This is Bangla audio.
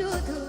to a good